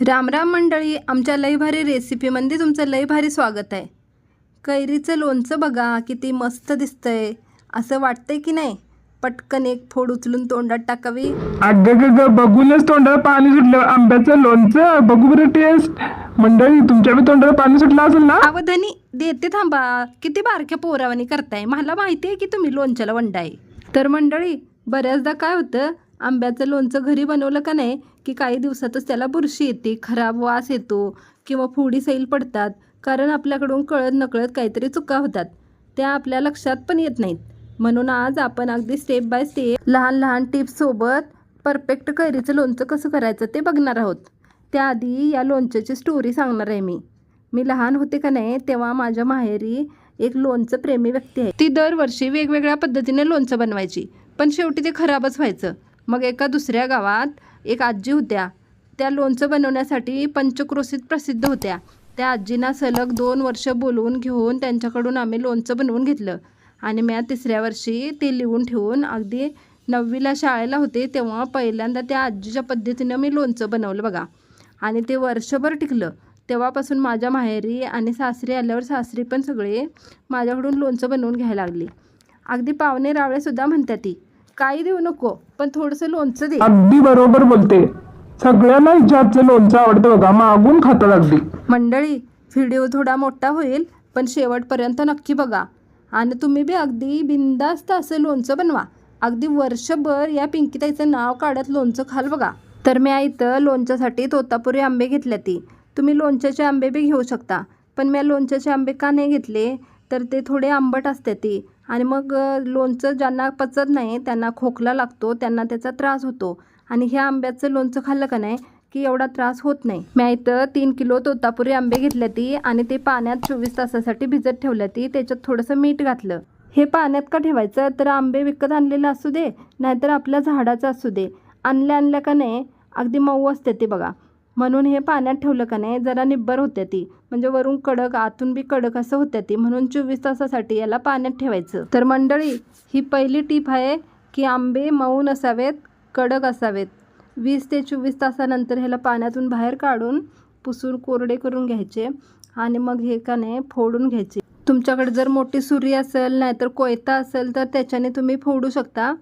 राम राम मंडळी आमच्या लई भारी रेसिपीमध्ये तुमचं लई भारी स्वागत आहे. कैरीचं लोणचं बघा किती मस्त दिसतंय. असं वाटतंय की नाही? पटकन एक फोड उचलून तोंडात टाकावी. अगं बघूनच तोंडाला पाणी सुटलं. आंब्याचं लोणचं बघू बरं टेस्ट मंडळी तुमच्या बी तोंडाला पाणी सुटलं असेल ना? अवधनी देते थांबा. किती बारक्या पोरावानी करताय. मला माहिती आहे की तुम्ही लोणच्याला वंडाय. तर मंडळी बऱ्याचदा काय होतं? आंब्याचं लोणचं घरी बनवलं का नाही? की काही दिवसातच त्याला बुरशी येते खराब वास येतो किंवा फोडी सैल पडतात कारण आपल्याकडून कळत नकळत काहीतरी चुका होतात. त्या आपल्या लक्षात पण येत नाहीत. म्हणून आज आपण अगदी स्टेप बाय स्टेप लहान लहान टिप्ससोबत परफेक्ट कैरीचं लोणचं कसं करायचं ते बघणार आहोत. त्याआधी या लोणच्याची स्टोरी सांगणार आहे मी. मी लहान होते का नाही तेव्हा माझ्या माहेरी एक लोणचं प्रेमी व्यक्ती आहे. ती दरवर्षी वेगवेगळ्या पद्धतीने लोणचं बनवायची पण शेवटी ते खराबच व्हायचं. मग एका दुसऱ्या गावात एक आजी होत्या. त्या लोणचं बनवण्यासाठी पंचक्रोशीत प्रसिद्ध होत्या. त्या आजींना सलग दोन वर्ष बोलवून घेऊन त्यांच्याकडून आम्ही लोणचं बनवून घेतलं. आणि मी तिसऱ्या वर्षी ते लिहून ठेवून अगदी नववीला शाळेला होते तेव्हा पहिल्यांदा त्या आजीच्या पद्धतीनं मी लोणचं बनवलं बघा. आणि ते वर्षभर टिकलं. तेव्हापासून माझ्या माहेरी आणि सासरी आल्यावर सासरी पण सगळे माझ्याकडून लोणचं बनवून घ्यायला लागली. अगदी पाहुणे रावळेसुद्धा म्हणतात ती काही देऊ नको पण थोडंसं लोणचं दे. अगदी बरोबर बोलते. सगळ्यांना हिच्या हातचं लोणचं आवडतं बघा. मागून खातात अगदी. मंडळी व्हिडिओ थोडा मोठा होईल पण शेवटपर्यंत नक्की बघा. आणि तुम्ही बी अगदी बिंदास्त असं लोणचं बनवा. अगदी वर्षभर या पिंकीताईचं नाव काढत लोणचं खाल बघा. तर मी इथं लोणच्यासाठी तोतापुरी आंबे घेतल्या ती. तुम्ही लोणच्याचे आंबे बी घेऊ शकता. पण मी लोणच्याचे आंबे का नाही घेतले? तर ते थोडे आंबट असते ती. आणि मग लोणचं ज्यांना पचत नाही त्यांना खोकला लागतो त्यांना त्याचा त्रास होतो. आणि ह्या आंब्याचं लोणचं खाल्लं का नाही की एवढा त्रास होत नाही. मी इथं तीन किलो तोतापुरी आंबे घेतल्या ती आणि ते पाण्यात चोवीस तासासाठी भिजत ठेवल्या ती त्याच्यात थोडंसं मीठ घातलं. हे पाण्यात का ठेवायचं? तर आंबे विकत आणलेले असू दे नाहीतर आपल्या झाडाचं असू दे. आणल्या आणल्या का नाही अगदी मऊ असते ते बघा. म्हणून हे पाण्यात ठेवलं का नाही जरा निब्बर होत्या ती. म्हणजे वरून कडक आतून बी कडक असं होत्या ती. म्हणून चोवीस तासासाठी याला पाण्यात ठेवायचं. तर मंडळी ही पहिली टीप आहे की आंबे मऊ नसावेत कडक असावेत. वीस ते चोवीस तासानंतर ह्याला पाण्यातून बाहेर काढून पुसून कोरडे करून घ्यायचे आणि मग हे का नाही फोडून घ्यायचे. तुमच्याकडे जर मोठी सुरी असेल नाहीतर कोयता असेल तर त्याच्याने तुम्ही फोडू शकता.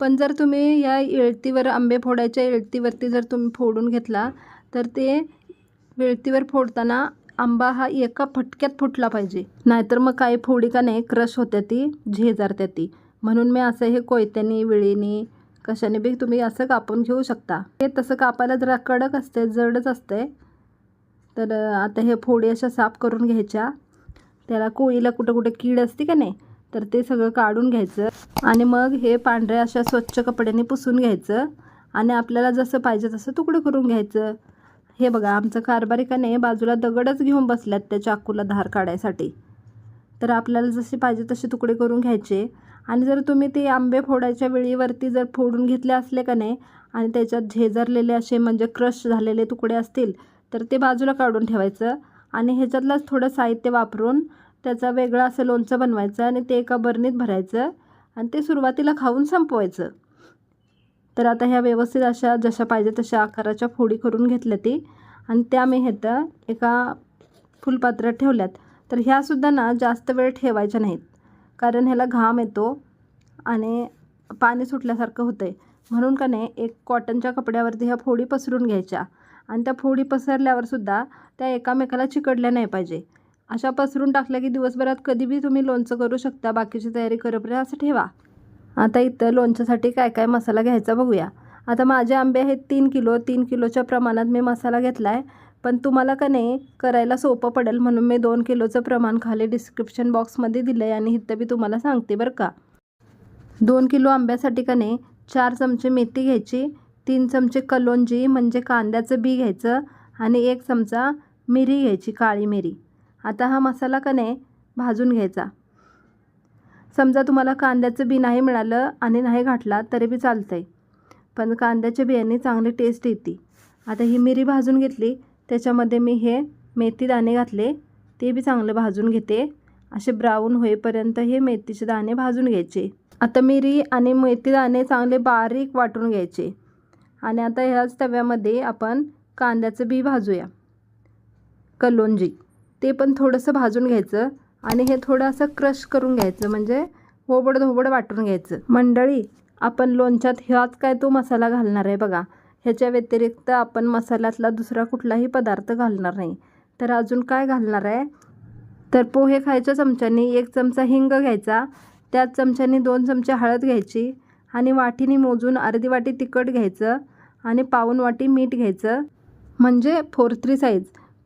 पण जर तुम्ही या इळतीवर आंबे फोडायच्या इळतीवरती जर तुम्ही फोडून घेतला तर ते वेळतीवर फोडताना आंबा हा एका फटक्यात फुटला पाहिजे. नाहीतर मग काही फोडी का नाही क्रश होत्या ती झेजारत्या ती. म्हणून मी असं हे कोयत्यानी विळीनी कशाने बी तुम्ही असं कापून घेऊ शकता. हे तसं कापायला जरा कडक असते जडच असते तर आता हे फोडी अशा साफ करून घ्यायच्या. त्याला कोळीला कुठं कुठं कीड असते का नाही तर ते सगळं काढून घ्यायचं. आणि मग हे पांढऱ्या अशा स्वच्छ कपड्याने पुसून घ्यायचं. आणि आपल्याला जसं पाहिजे तसं तुकडं करून घ्यायचं. हे बघा आमचं कारभारिकाने बाजूला दगडच घेऊन बसल्यात त्या चाकूला धार काढायसाठी. तर आपल्याला जसे पाहिजे तसे तुकडे करून घ्यायचे. आणि जर तुम्ही ते आंबे फोडायच्या वेळीवरती जर फोडून घेतले असले का नाही आणि त्याच्यात झेजरलेले असे म्हणजे क्रश झालेले तुकडे असतील तर ते बाजूला काढून ठेवायचं. आणि ह्याच्यातलंच थोडं साहित्य वापरून त्याचा वेगळं असं लोणचं बनवायचं आणि ते एका बरणीत भरायचं. आणि ते सुरुवातीला खाऊन संपवायचं. तर आता ह्या व्यवस्थित अशा जशा पाहिजे तशा आकाराच्या फोडी करून घेतल्या ती. आणि त्या मी ह्यात एका फुलपात्रात ठेवल्यात. तर ह्यासुद्धा ना जास्त वेळ ठेवायच्या नाहीत. कारण ह्याला घाम येतो आणि पाणी सुटल्यासारखं होतं आहे म्हणून का नाही एक कॉटनच्या कपड्यावरती ह्या फोडी पसरून घ्यायच्या. आणि त्या फोडी पसरल्यावरसुद्धा त्या एकामेकाला चिकटल्या नाही पाहिजे. अशा पसरून टाकल्या की दिवसभरात कधी बी तुम्ही लोणचं करू शकता. बाकीची तयारी करेपर्यंत असं ठेवा. आता इथं लोणच्यासाठी काय काय मसाला घ्यायचा बघूया. आता माझे आंबे आहेत तीन किलो तीन किलोच्या प्रमाणात मी मसाला घेतला आहे पण तुम्हाला का नाही करायला सोपं पडेल म्हणून मी दोन किलोचं प्रमाण खाली डिस्क्रिप्शन बॉक्समध्ये दिलं आहे आणि इथं बी तुम्हाला सांगते बरं का. दोन किलो आंब्यासाठी का नाही चार चमचे मेथी घ्यायची तीन चमचे कलोंजी म्हणजे कांद्याचं बी घ्यायचं आणि एक चमचा मिरी घ्यायची काळी मिरी. आता हा मसाला का नाही भाजून घ्यायचा. समजा तुम्हाला कांद्याचं बी नाही मिळालं आणि नाही घातला तरी बी चालतं आहे पण कांद्याच्या बियांनी चांगली टेस्ट येते. आता ही मिरी भाजून घेतली त्याच्यामध्ये मी हे मेथी दाणे घातले ते बी चांगलं भाजून घेते. असे ब्राऊन होईपर्यंत हे मेथीचे दाणे भाजून घ्यायचे. आता मिरी आणि मेथी दाणे चांगले बारीक वाटून घ्यायचे. आणि आता ह्याच तव्यामध्ये आपण कांद्याचं बी भाजूया. कलोंजी ते पण थोडंसं भाजून घ्यायचं. आणि हे थोडं असं क्रश करून घ्यायचं म्हणजे होबड धोबड वाटून घ्यायचं. मंडळी आपण लोणच्यात ह्याच काय तो मसाला घालणार आहे बघा. ह्याच्या व्यतिरिक्त आपण मसाल्यातला दुसरा कुठलाही पदार्थ घालणार नाही. तर अजून काय घालणार आहे? तर पोहे खायच्या चमच्यानी एक चमचा हिंग घ्यायचा त्याच चमच्यानी दोन चमचे हळद घ्यायची आणि वाटीने मोजून अर्धी वाटी तिखट घ्यायचं आणि पाऊन वाटी मीठ घ्यायचं. म्हणजे फोर थ्री साईज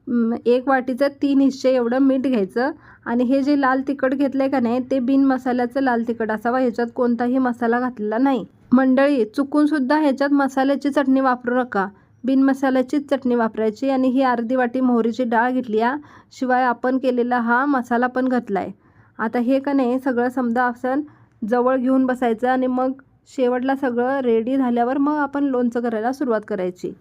एक वाटीचं तीन हिस्से एवढं मीठ घ्यायचं. आणि हे जे लाल तिखट घेतलं आहे का नाही ते बिन मसाल्याचं लाल तिखट असावा. ह्याच्यात कोणताही मसाला घातलेला नाही. मंडळी चुकूनसुद्धा ह्याच्यात मसाल्याची चटणी वापरू नका. बिन मसाल्याचीच चटणी वापरायची. आणि ही अर्धी वाटी मोहरीची डाळ घेतली आहे शिवाय आपण केलेला हा मसाला पण घातला आहे आता हे का नाही सगळं समजा असं जवळ घेऊन बसायचं आणि मग शेवटला सगळं रेडी झाल्यावर मग आपण लोणचं करायला सुरुवात करायची.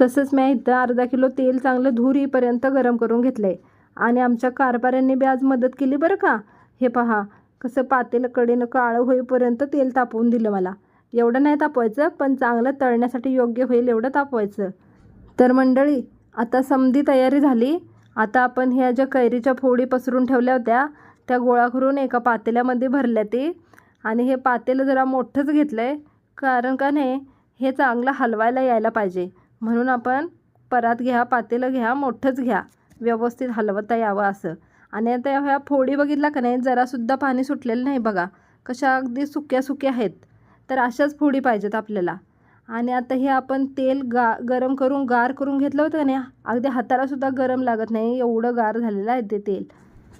तसंच मी इथं अर्धा किलो तेल चांगलं धूर येईपर्यंत गरम करून घेतलं आहे आणि आमच्या कारभाऱ्यांनी बी आज मदत केली बरं का? हे पहा कसं पातेलं कडेनं काळं होईपर्यंत तेल तापवून दिलं मला. एवढं नाही तापवायचं पण चांगलं तळण्यासाठी योग्य होईल एवढं तापवायचं. तर मंडळी आता समधी तयारी झाली. आता आपण ह्या ज्या कैरीच्या फोडी पसरून ठेवल्या होत्या त्या गोळा करून एका पातेल्यामध्ये भरल्या ते. आणि हे पातेलं जरा मोठंच घेतलं आहे कारण का नाही हे चांगलं हलवायला यायला पाहिजे. म्हणून आपण परात घ्या पातेलं घ्या मोठंच घ्या. व्यवस्थित हलवता यावं असं. आणि आता ह्या फोडी बघितला का नाही जरासुद्धा पाणी सुटलेलं नाही बघा. कशा अगदी सुक्या सुक्या आहेत. तर अशाच फोडी पाहिजेत आपल्याला. आणि आता हे आपण तेल गा गरम करून गार करून घेतलं होतं का नाही? अगदी हातालासुद्धा गरम लागत नाही एवढं गार झालेलं आहे ते तेल.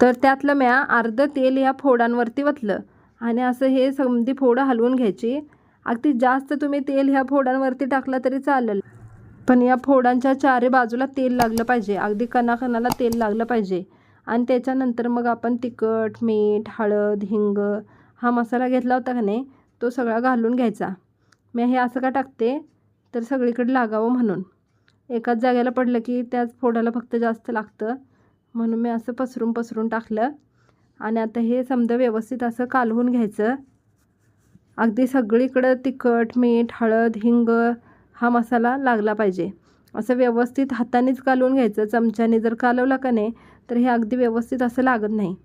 तर त्यातलं म्या अर्धं तेल या फोडांवरती वतलं. आणि असं हे समधी फोडं हलवून घ्यायची. अगदी जास्त तुम्ही तेल ह्या फोडांवरती टाकलं तरी चालेल. पण या फोडांच्या चारे बाजूला तेल लागलं पाहिजे. अगदी कणाकणाला तेल लागलं पाहिजे. आणि त्याच्यानंतर मग आपण तिखट मीठ हळद हिंग हा मसाला घेतला होता का नाही तो सगळा घालून घ्यायचा. मी हे असं का टाकते? तर सगळीकडे लागावं म्हणून. एकाच जागेला पडलं की त्याच फोडाला फक्त जास्त लागतं. म्हणून मी असं पसरून पसरून टाकलं. आणि आता हे समजा व्यवस्थित असं कालवून घ्यायचं. अगदी सगळीकडं तिखट मीठ हळद हिंग हा मसाला लागला पाहिजे. असं व्यवस्थित हातानेच कालवून घ्यायचं. चमच्याने जर कालवला का नाही तर हे अगदी व्यवस्थित असं लागत नाही.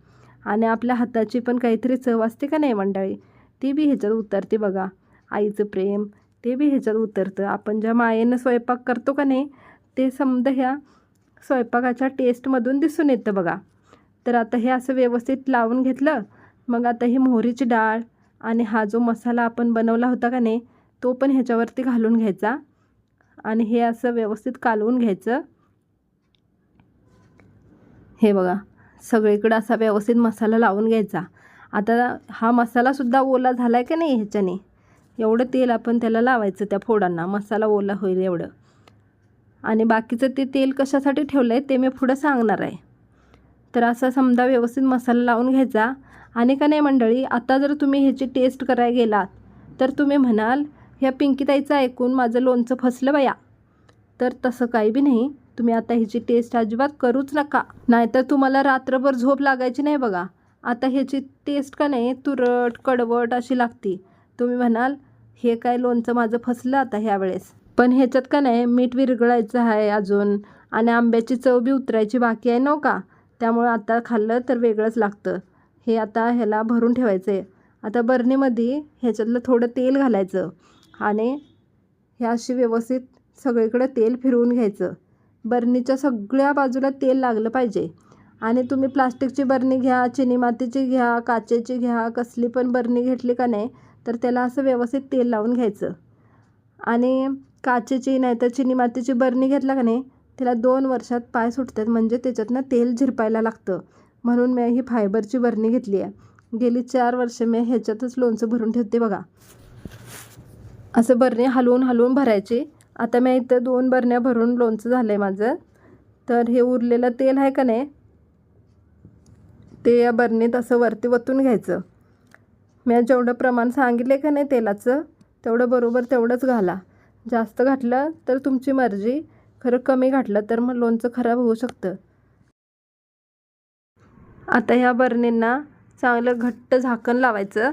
आणि आपल्या हाताची पण काहीतरी चव असते का नाही मंडळी? ती बी ह्याच्यात उतरते बघा. आईचं प्रेम ते बी ह्याच्यात उतरतं. आपण ज्या मायेनं स्वयंपाक करतो का नाही ते समजा ह्या स्वयंपाकाच्या टेस्टमधून दिसून येतं बघा. तर आता हे असं व्यवस्थित लावून घेतलं. मग आता ही मोहरीची डाळ आणि हा जो मसाला आपण बनवला होता का नाही तो पण ह्याच्यावरती घालून घ्यायचा. आणि हे असं व्यवस्थित कालवून घ्यायचं. हे बघा सगळीकडं असा व्यवस्थित मसाला लावून घ्यायचा. आता हा मसालासुद्धा ओला झाला आहे का नाही ह्याच्याने? एवढं तेल आपण त्याला लावायचं त्या फोडांना मसाला ओला होईल एवढं. आणि बाकीचं ते तेल कशासाठी ठेवलं आहे ते मी पुढं सांगणार आहे. तर असा समजा व्यवस्थित मसाला लावून घ्यायचा. आणि का नाही मंडळी आता जर तुम्ही ह्याची टेस्ट करायला गेलात तर तुम्ही म्हणाल ह्या पिंकीताईचं ऐकून माझं लोणचं फसलं बया. तर तसं काही बी नाही तुम्ही आता ह्याची टेस्ट अजिबात करूच नका. नाहीतर तुम्हाला रात्रभर झोप लागायची नाही बघा. आता ह्याची टेस्ट का नाही तुरट कडवट अशी लागती. तुम्ही म्हणाल हे काय लोणचं माझं फसलं आता ह्यावेळेस. पण ह्याच्यात का नाही मीठ विरघळायचं आहे अजून. आणि आंब्याची चव बी उतरायची बाकी आहे नव का? त्यामुळं आता खाल्लं तर वेगळंच लागतं. हे आता ह्याला भरून ठेवायचं आहे आता बरणीमध्ये ह्याच्यातलं थोडं तेल घालायचं. आणि हे अशी व्यवस्थित सगळीकडे तेल फिरवून घ्यायचं. बरणीच्या सगळ्या बाजूला तेल लागलं पाहिजे. आणि तुम्ही प्लास्टिकची बरणी घ्या चिनी मातीची घ्या काचेची घ्या कसली पण बरणी घेतली का नाही तर त्याला असं व्यवस्थित तेल लावून घ्यायचं. आणि काचेची नाही तर चिनी मातीची बरणी घेतला का नाही त्याला दोन वर्षात पाय सुटतात म्हणजे त्याच्यातनं तेल झिरपायला लागतं. म्हणून मी ही फायबरची बरणी घेतली आहे. गेली चार वर्ष मी ह्याच्यातच लोणचं भरून ठेवते बघा. असं बरणी हलवून हलवून भरायची. आता मी इथं दोन बरण्या भरून लोणचं झालं आहे माझं. तर हे उरलेलं तेल आहे का नाही? ते या बरणीत असं वरती वतून घ्यायचं. मी जेवढं प्रमाण सांगितले का नाही तेलाचं तेवढं बरोबर तेवढंच घाला. जास्त घातलं तर तुमची मर्जी. खरं कमी घातलं तर मग लोणचं खराब होऊ शकतं. आता ह्या बरणींना चांगलं घट्ट झाकण लावायचं.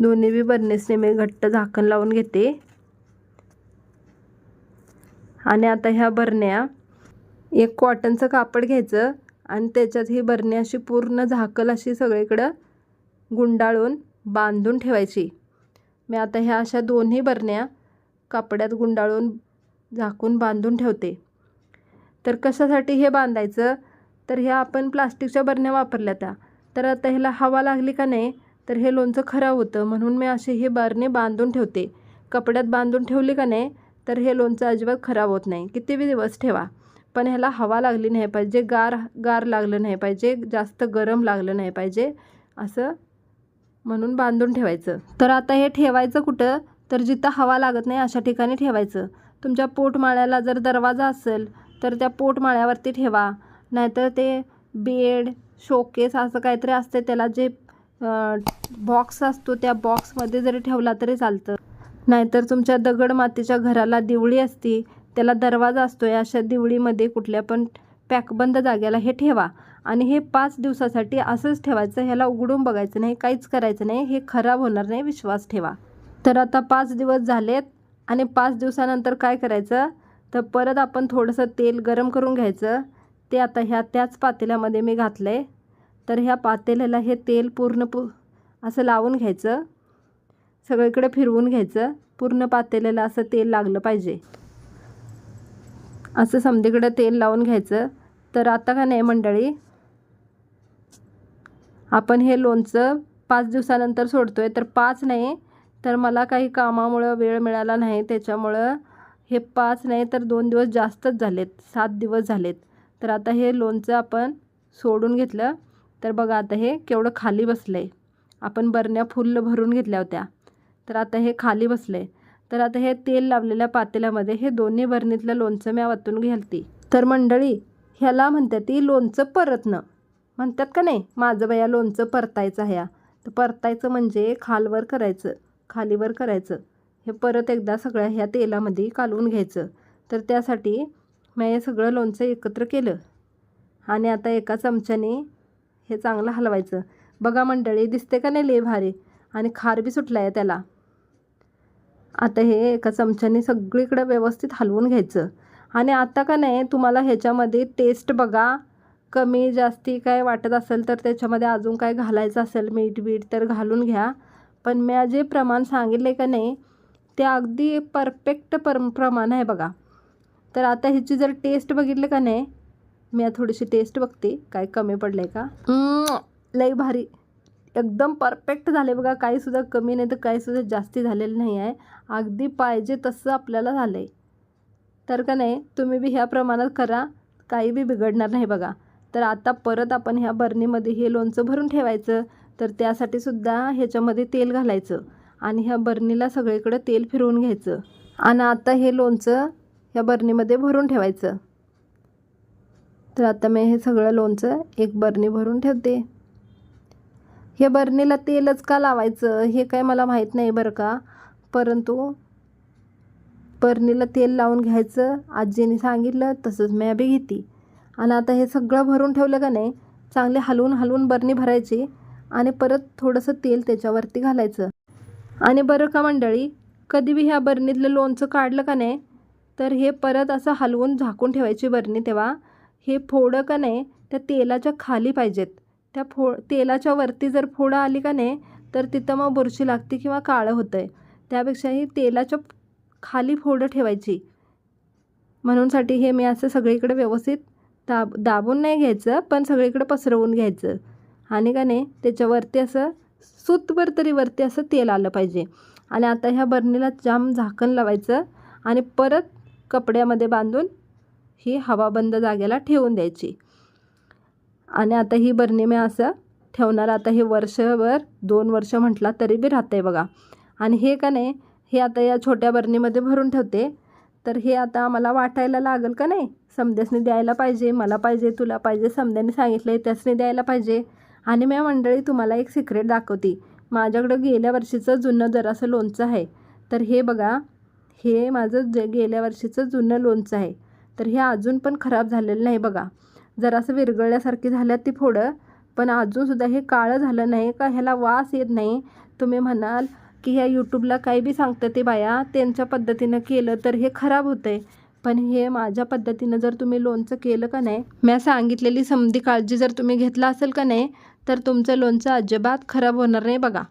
दोन्ही बी बरणीसने मी घट्ट झाकण लावून घेते. आणि आता ह्या बरण्या एक कॉटनचं कापड घ्यायचं आणि त्याच्यात ही बरणी अशी पूर्ण झाकल अशी सगळीकडं गुंडाळून बांधून ठेवायची. मी आता ह्या अशा दोन्ही बरण्या कापड्यात गुंडाळून झाकून बांधून ठेवते. तर कशासाठी हे बांधायचं? तर ह्या आपण प्लास्टिकच्या बरण्या वापरल्या त्या. तर आता ह्याला हवा लागली का नाही? तर हे लोणचं खराब होतं. म्हणून मी असे हे बारणे बांधून ठेवते. कपड्यात बांधून ठेवली का नाही तर हे लोणचं अजिबात खराब होत नाही. किती बी दिवस ठेवा. पण ह्याला हवा लागली नाही पाहिजे गार गार लागलं नाही पाहिजे जास्त गरम लागलं नाही पाहिजे असं म्हणून बांधून ठेवायचं. तर आता हे ठेवायचं कुठं? तर जिथं हवा लागत नाही अशा ठिकाणी ठेवायचं. तुमच्या पोटमाळ्याला जर दरवाजा असेल तर त्या पोटमाळ्यावरती ठेवा. नाहीतर ते बेड शोकेस असं काहीतरी असते त्याला जे बॉक्स असतो त्या बॉक्समध्ये जरी ठेवला तरी चालतं. नाहीतर तुमच्या दगड मातीच्या घराला दिवळी असती त्याला दरवाजा असतो या अशा दिवळीमध्ये कुठल्या पण पॅकबंद जाग्याला हे ठेवा. आणि हे पाच दिवसासाठी असंच ठेवायचं ह्याला उघडून बघायचं नाही काहीच करायचं नाही हे खराब होणार नाही विश्वास ठेवा. तर आता पाच दिवस झालेत आणि पाच दिवसानंतर काय करायचं? तर परत आपण थोडंसं तेल गरम करून घ्यायचं. ते आता ह्या त्याच पातेल्यामध्ये मी घातलं आहे तर ह्या पातेल्याला हे तेल पूर्ण पू असं लावून घ्यायचं. सगळीकडे फिरवून घ्यायचं. पूर्ण पातेल्याला असं तेल लागलं पाहिजे. असं समधीकडे तेल लावून घ्यायचं. तर आता का नाही मंडळी? आपण हे लोणचं पाच दिवसानंतर सोडतो आहे तर पाच नाही तर मला काही कामामुळं वेळ मिळाला नाही. त्याच्यामुळं हे पाच नाही तर दोन दिवस जास्तच झालेत. सात दिवस झालेत. तर आता हे लोणचं आपण सोडून घेतलं. तर बघा आता हे केवढं खाली बसलं आहे आपण बरण्या फुल्ल भरून घेतल्या होत्या. तर आता हे खाली बसलं आहे तर आता हे तेल लावलेल्या पातेल्यामध्ये हे दोन्ही बरणीतलं लोणचं मी वतून घालती. तर मंडळी ह्याला म्हणतात ती लोणचं परतणं. म्हणतात का नाही माझं बया लोणचं परतायचं ह्या तर परतायचं म्हणजे खालवर करायचं खालीवर करायचं. हे परत एकदा सगळ्या ह्या तेलामध्ये कालवून घ्यायचं. तर त्यासाठी मी हे सगळं लोणचं एकत्र केलं. आणि आता एका चमच्याने हे चांगलं हलवायचं. बघा मंडळी दिसते का नाही लय भारी? आणि खार बी सुटला आहे त्याला. आता हे एका चमच्याने सगळीकडे व्यवस्थित हलवून घ्यायचं. आणि आता का नाही तुम्हाला ह्याच्यामध्ये टेस्ट बघा. कमी जास्ती काय वाटत असेल तर त्याच्यामध्ये अजून काय घालायचं असेल मीठ बीठ तर घालून घ्या. पण मी जे प्रमाण सांगितले का नाही ते अगदी परफेक्ट पर प्रमाण आहे बघा. तर आता ह्याची जर टेस्ट बघितलं का नाही मी थोडीशी टेस्ट बघते. काय कमी पडलं आहे का? लई भारी. एकदम परफेक्ट झाले बघा. काहीसुद्धा कमी नाही तर काहीसुद्धा जास्ती झालेलं नाही आहे. अगदी पाहिजे तसं आपल्याला झालं आहे तर का नाही तुम्ही बी ह्या प्रमाणात करा. काही बी बिघडणार नाही बघा. तर आता परत आपण ह्या बरणीमध्ये हे लोणचं भरून ठेवायचं. तर त्यासाठी सुद्धा ह्याच्यामध्ये तेल घालायचं. आणि ह्या बरणीला सगळीकडे तेल फिरवून घ्यायचं. आणि आता हे लोणचं ह्या बरणीमध्ये भरून ठेवायचं. तर आता मी हे सगळं लोणचं एक बरणी भरून ठेवते. हे बरणीला तेलच का लावायचं? हे काय मला माहीत नाही बरं का. परंतु बरणीला तेल लावून घ्यायचं. आजीने सांगितलं तसंच मी बी घेते. आणि आता हे सगळं भरून ठेवलं का नाही? चांगले हलवून हलवून बरणी भरायची आणि परत थोडंसं तेल त्याच्यावरती घालायचं. आणि बरं का मंडळी कधी बी ह्या बरणीतलं लोणचं काढलं का नाही तर हे परत असं हलवून झाकून ठेवायची बरणी तेव्हा. हे फोडं का नाही त्या तेलाच्या खाली पाहिजेत. त्या फो तेलाच्या वरती जर फोडं आली का नाही तर तिथं मग बुरशी लागते किंवा काळं होतं आहे त्यापेक्षा ही तेलाच्या खाली फोडं ठेवायची. म्हणूनसाठी हे मी असं सगळीकडे व्यवस्थित दाब दाबून नाही घ्यायचं पण सगळीकडे पसरवून घ्यायचं. आणि का नाही त्याच्यावरती असं सुतभर तरी वरती असं तेल आलं पाहिजे. आणि आता ह्या बरणीला जाम झाकण लावायचं आणि परत कपड्यामध्ये बांधून ही हवाबंद जागेला ठेवून द्यायची. आणि आता ही बरणी मी असं ठेवणार. आता हे वर्षभर दोन वर्ष म्हटला तरी बी राहते आहे बघा. आणि हे का नाही हे आता या छोट्या बरणीमध्ये भरून ठेवते. तर हे आता आम्हाला वाटायला लागेल का नाही? समद्यासनी द्यायला पाहिजे मला पाहिजे तुला पाहिजे समद्याने सांगितलं आहे त्यासनी द्यायला पाहिजे. आणि मी मंडळी तुम्हाला एक सिक्रेट दाखवते. माझ्याकडं गेल्या वर्षीचं जुनं जरासं लोणचं आहे. तर हे बघा हे माझं जे गेल्या वर्षीचं जुनं लोणचं आहे. तर हे अजून पण खराब झालेलं नाही बघा. जरासं विरगळल्यासारखी झाल्यात ती फोडं. पण अजूनसुद्धा हे काळं झालं नाही का? ह्याला वास येत नाही. तुम्ही म्हणाल की ह्या यूट्यूबला काही बी सांगतं ते बाया त्यांच्या पद्धतीनं केलं तर हे खराब होतं आहे पण हे माझ्या पद्धतीनं जर तुम्ही लोणचं केलं का नाही मी सांगितलेली समधी काळजी जर तुम्ही घेतला असेल का नाही तर तुमचं लोणचं अजिबात खराब होणार नाही बघा.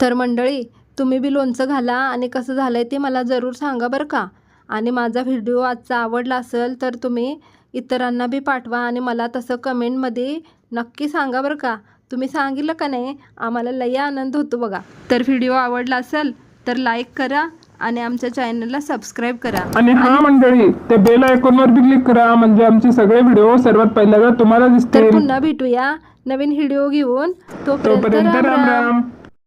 तर मंडळी तुम्ही बी लोणचं घाला आणि कसं झालं आहे ते मला जरूर सांगा बरं का? आणि माझा व्हिडिओ आजचा आवडला असेल तर तुम्ही इतरांना बी पाठवा आणि मला तसं कमेंटमध्ये नक्की सांगा बरं का. तुम्ही सांगितलं का नाही? आम्हाला लई आनंद होतो बघा. तर व्हिडिओ आवडला असेल तर लाईक करा आणि आमच्या चॅनलला सबस्क्राईब करा. आणि हा मंडळी ते बेल आयकॉनवर बी क्लिक करा. म्हणजे आमचे सगळे व्हिडिओ सर्वात पहिल्यांदा तुम्हाला तर दिसतील. पुन्हा भेटूया नवीन व्हिडिओ घेऊन. तोपर्यंत राम राम.